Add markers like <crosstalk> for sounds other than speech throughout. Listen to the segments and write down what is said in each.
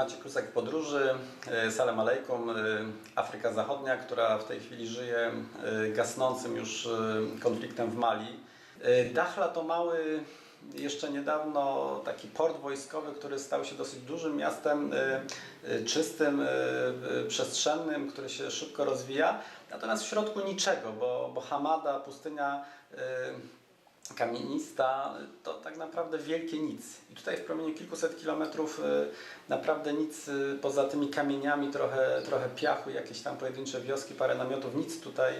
Maciek Klusak w podróży, e, salam alejkum, e, Afryka Zachodnia, która w tej chwili żyje e, gasnącym już konfliktem w Mali. Dachla to mały, jeszcze niedawno taki port wojskowy, który stał się dosyć dużym miastem, czystym, przestrzennym, który się szybko rozwija. Natomiast w środku niczego, bo, bo Hamada, pustynia kamienista, to tak naprawdę wielkie nic. I tutaj w promieniu kilkuset kilometrów y, naprawdę nic y, poza tymi kamieniami, trochę, trochę piachu, jakieś tam pojedyncze wioski, parę namiotów, nic tutaj,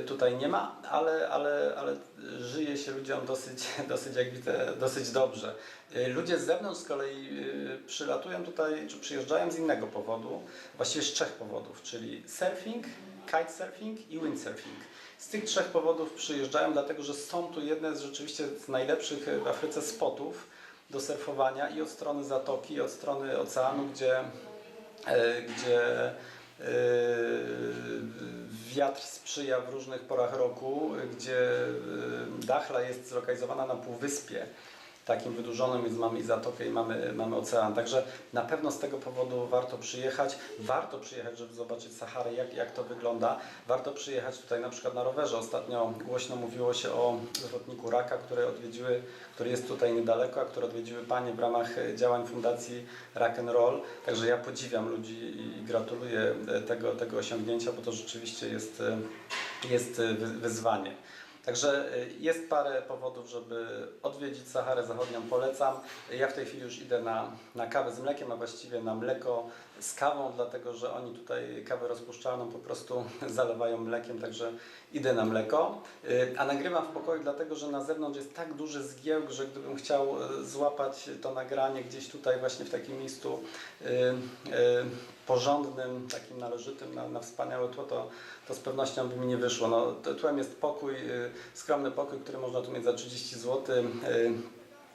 y, tutaj nie ma, ale, ale, ale żyje się ludziom dosyć, <laughs> dosyć dosyć dobrze. Ludzie z zewnątrz z kolei przylatują tutaj, czy przyjeżdżają z innego powodu, właściwie z trzech powodów, czyli surfing, kitesurfing i windsurfing. Z tych trzech powodów przyjeżdżają, dlatego że są tu jedne z rzeczywiście z najlepszych w Afryce spotów do surfowania i od strony zatoki, i od strony oceanu, gdzie, e, gdzie e, wiatr sprzyja w różnych porach roku, gdzie e, Dachla jest zlokalizowana na półwyspie takim wydłużonym, więc mamy i zatokę i mamy, mamy ocean. Także na pewno z tego powodu warto przyjechać. Warto przyjechać, żeby zobaczyć Saharę, jak, jak to wygląda. Warto przyjechać tutaj na przykład na rowerze. Ostatnio głośno mówiło się o zwrotniku Raka, który odwiedziły, który jest tutaj niedaleko, a które odwiedziły Panie w ramach e, działań Fundacji Rock and Roll. Także ja podziwiam ludzi i gratuluję e, tego, tego osiągnięcia, bo to rzeczywiście jest, e, jest wy- wyzwanie. Także y, jest parę powodów, żeby odwiedzić Saharę Zachodnią, polecam. Ja w tej chwili już idę na, na kawę z mlekiem, a właściwie na mleko z kawą, dlatego że oni tutaj kawę rozpuszczalną po prostu <laughs> zalewają mlekiem, także idę na mleko. Y, A nagrywam w pokoju, dlatego że na zewnątrz jest tak duży zgiełk, że gdybym chciał y, złapać to nagranie gdzieś tutaj właśnie w takim miejscu porządnym, takim należytym na, na wspaniałe tło, to, to z pewnością by mi nie wyszło. No, tłem jest pokój, skromny pokój, który można tu mieć za 30 zł.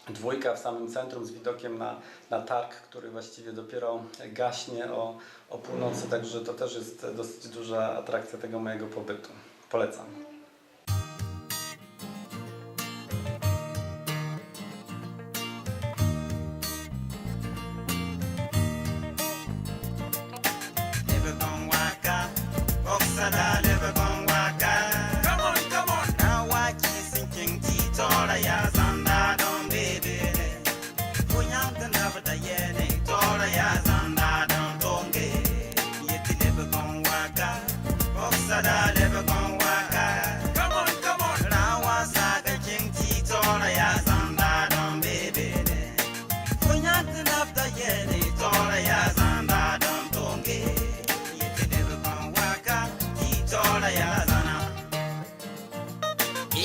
Dwójka w samym centrum z widokiem na, na targ, który właściwie dopiero gaśnie o, o północy, także to też jest dosyć duża atrakcja tego mojego pobytu. Polecam.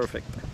Perfect.